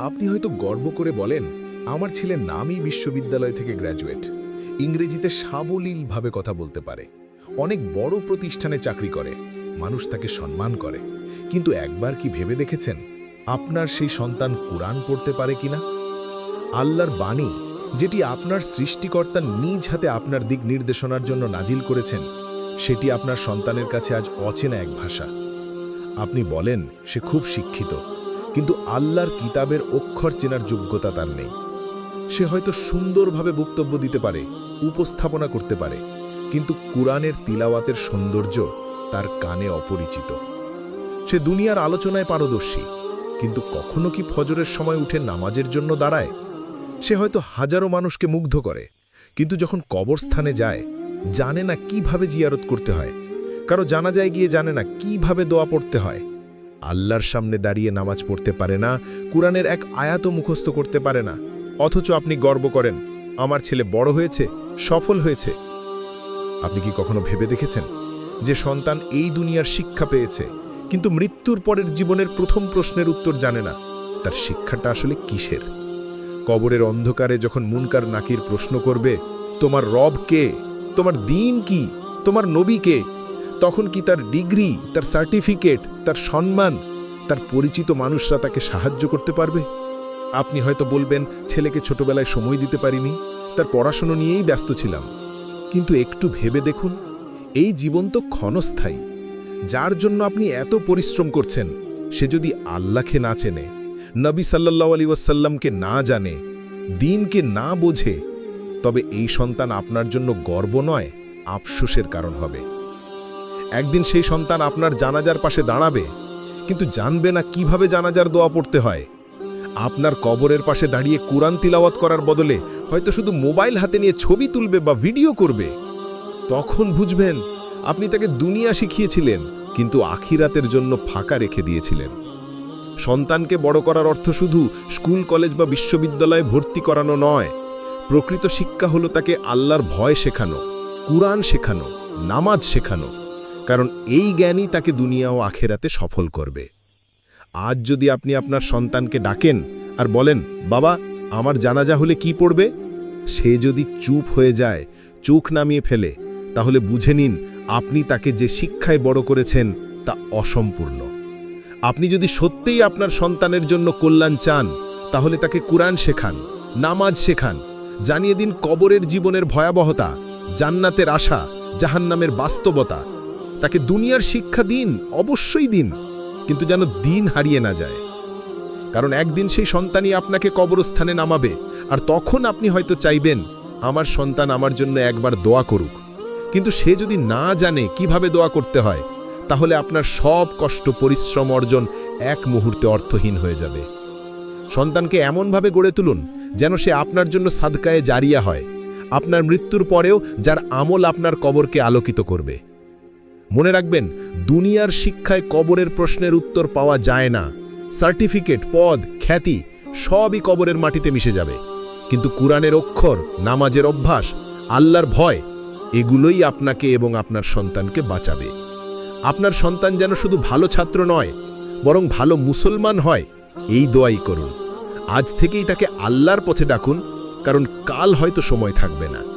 আপনি হয়তো গর্ব করে বলেন, আমার ছেলে নামই বিশ্ববিদ্যালয় থেকে গ্র্যাজুয়েট। ইংরেজিতে সাবলীলভাবে কথা বলতে পারে। অনেক বড় প্রতিষ্ঠানে চাকরি করে। মানুষ তাকে সম্মান করে। কিন্তু একবার কি ভেবে দেখেছেন, আপনার সেই সন্তান কোরআন পড়তে পারে কিনা? আল্লাহর বাণী, যেটি আপনার সৃষ্টিকর্তা নিজ হাতে আপনার দিক নির্দেশনার জন্য নাজিল করেছেন, সেটি আপনার সন্তানের কাছে আজ অচেনা এক ভাষা। আপনি বলেন, সে খুব শিক্ষিত। কিন্তু আল্লাহর কিতাবের অক্ষর চেনার যোগ্যতা তার নেই। সে হয়তো সুন্দরভাবে বক্তব্য দিতে পারে, উপস্থাপনা করতে পারে, কিন্তু কুরআনের তিলাওয়াতের সৌন্দর্য তার কানে অপরিচিত। সে দুনিয়ার আলোচনায় পারদর্শী, কিন্তু কখনো কি ফজরের সময় উঠে নামাজের জন্য দাঁড়ায়? সে হয়তো হাজারো মানুষকে মুগ্ধ করে, কিন্তু যখন কবরস্থানে যায়, জানে না কীভাবে জিয়ারত করতে হয়। কারও জানা যায় গিয়ে জানে না কীভাবে দোয়া পড়তে হয়। আল্লাহর সামনে দাঁড়িয়ে নামাজ পড়তে পারে না, কুরআনের এক আয়াত মুখস্থ করতে পারে না। অথচ আপনি গর্ব করেন, আমার ছেলে বড় হয়েছে, সফল হয়েছে। আপনি কি কখনো ভেবে দেখেছেন যে সন্তান এই দুনিয়ার শিক্ষা পেয়েছে, কিন্তু মৃত্যুর পরের জীবনের প্রথম প্রশ্নের উত্তর জানে না? তার শিক্ষাটা আসলে কিসের? কবরের অন্ধকারে যখন মুনকার নাকির প্রশ্ন করবে, তোমার রব কে? তোমার দিন কি? তোমার নবী কে? তখন কি তার ডিগ্রি, তার সার্টিফিকেট, তার সম্মান, তার পরিচিত মানুষরা তাকে সাহায্য করতে পারবে? আপনি হয়তো বলবেন, ছেলেকে ছোটবেলায় সময় দিতে পারিনি, তার পড়াশুনো নিয়েই ব্যস্ত ছিলাম। কিন্তু একটু ভেবে দেখুন, এই জীবন তো ক্ষণস্থায়ী। যার জন্য আপনি এত পরিশ্রম করছেন, সে যদি আল্লাহকে না চেনে, নবী সাল্লাহ আলী ওয়াসাল্লামকে না জানে, দিনকে না বোঝে, তবে এই সন্তান আপনার জন্য গর্ব নয়, আফসোসের কারণ হবে। একদিন সেই সন্তান আপনার জানাজার পাশে দাঁড়াবে, কিন্তু জানবে না কীভাবে জানাজার দোয়া পড়তে হয়। আপনার কবরের পাশে দাঁড়িয়ে কোরআন তিলাওয়াত করার বদলে হয়তো শুধু মোবাইল হাতে নিয়ে ছবি তুলবে বা ভিডিও করবে। তখন বুঝবেন, আপনি তাকে দুনিয়া শিখিয়েছিলেন, কিন্তু আখিরাতের জন্য ফাঁকা রেখে দিয়েছিলেন। সন্তানকে বড় করার অর্থ শুধু স্কুল, কলেজ বা বিশ্ববিদ্যালয়ে ভর্তি করানো নয়, প্রকৃত শিক্ষা হলো তাকে আল্লাহর ভয় শেখানো, কুরআন শেখানো, নামাজ শেখানো। কারণ এই জ্ঞানই তাকে দুনিয়া ও আখেরাতে সফল করবে। আজ যদি আপনি আপনার সন্তানকে ডাকেন আর বলেন, বাবা, আমার জানাজা হলে কি পড়বে? সে যদি চুপ হয়ে যায়, চোখ নামিয়ে ফেলে, তাহলে বুঝে নিন আপনি তাকে যে শিক্ষায় বড় করেছেন তা অসম্পূর্ণ। আপনি যদি সত্যিই আপনার সন্তানের জন্য কল্যাণ চান, তাহলে তাকে কুরআন শেখান, নামাজ শেখান, জানিয়ে দিন কবরের জীবনের ভয়াবহতা, জান্নাতের আশা, জাহান্নামের বাস্তবতা তাকে দুনিয়ার শিক্ষা দিন, অবশ্যই দিন, কিন্তু যেন দিন হারিয়ে না যায়। কারণ একদিন সেই সন্তানই আপনাকে কবরস্থানে নামাবে, আর তখন আপনি হয়তো চাইবেন, আমার সন্তান আমার জন্য একবার দোয়া করুক। কিন্তু সে যদি না জানে কীভাবে দোয়া করতে হয়, তাহলে আপনার সব কষ্ট, পরিশ্রম অর্জন এক মুহূর্তে অর্থহীন হয়ে যাবে। সন্তানকে এমনভাবে গড়ে তুলুন, যেন সে আপনার জন্য সাদকায়ে জারিয়া হয়। আপনার মৃত্যুর পরেও যার আমল আপনার কবরকে আলোকিত করবে। মনে রাখবেন, দুনিয়ার শিক্ষায় কবরের প্রশ্নের উত্তর পাওয়া যায় না। সার্টিফিকেট, পদ, খ্যাতি সবই কবরের মাটিতে মিশে যাবে। কিন্তু কুরআনের অক্ষর, নামাজের অভ্যাস, আল্লাহর ভয়, এগুলোই আপনাকে এবং আপনার সন্তানকে বাঁচাবে। আপনার সন্তান যেন শুধু ভালো ছাত্র নয়, বরং ভালো মুসলমান হয়, এই দোয়াই করুন। আজ থেকেই তাকে আল্লাহর পথে ডাকুন, কারণ কাল হয়তো সময় থাকবে না।